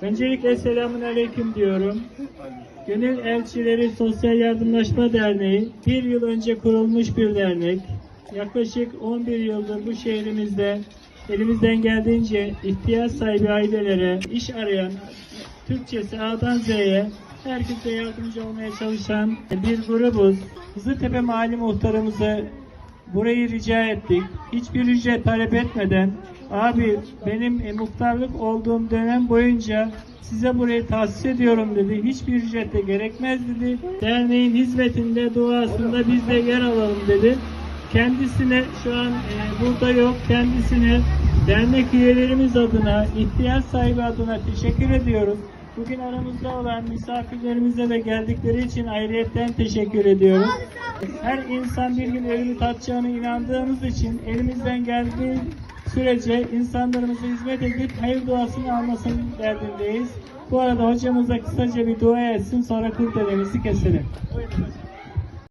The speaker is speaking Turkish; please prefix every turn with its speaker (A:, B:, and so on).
A: Öncelikle selamun aleyküm diyorum. Gönül Elçileri Sosyal Yardımlaşma Derneği bir yıl önce kurulmuş bir dernek. Yaklaşık 11 yıldır bu şehrimizde elimizden geldiğince ihtiyaç sahibi ailelere, iş arayan, Türkçesi A'dan Z'ye herkese yardımcı olmaya çalışan bir grubuz. Kızıltepe Mahalle Muhtarımızı burayı rica ettik. Hiçbir ücret talep etmeden abi benim e, muhtarlık olduğum dönem boyunca size burayı tahsis ediyorum dedi. Hiçbir ücret de gerekmez dedi. Derneğin hizmetinde duasında biz de yer alalım dedi. Kendisine şu an e, burada yok. Kendisine dernek üyelerimiz adına, ihtiyaç sahibi adına teşekkür ediyoruz. Bugün aramızda olan misafirlerimize de geldikleri için ayrıyetten teşekkür ediyoruz. Her insan bir gün ölümü tatacağına inandığımız için elimizden geldiği sürece insanlarımıza hizmet edip hayır duasını almasının derdindeyiz. Bu arada hocamız da kısaca bir dua etsin sonra kurdelemizi keselim. Buyurun hocam.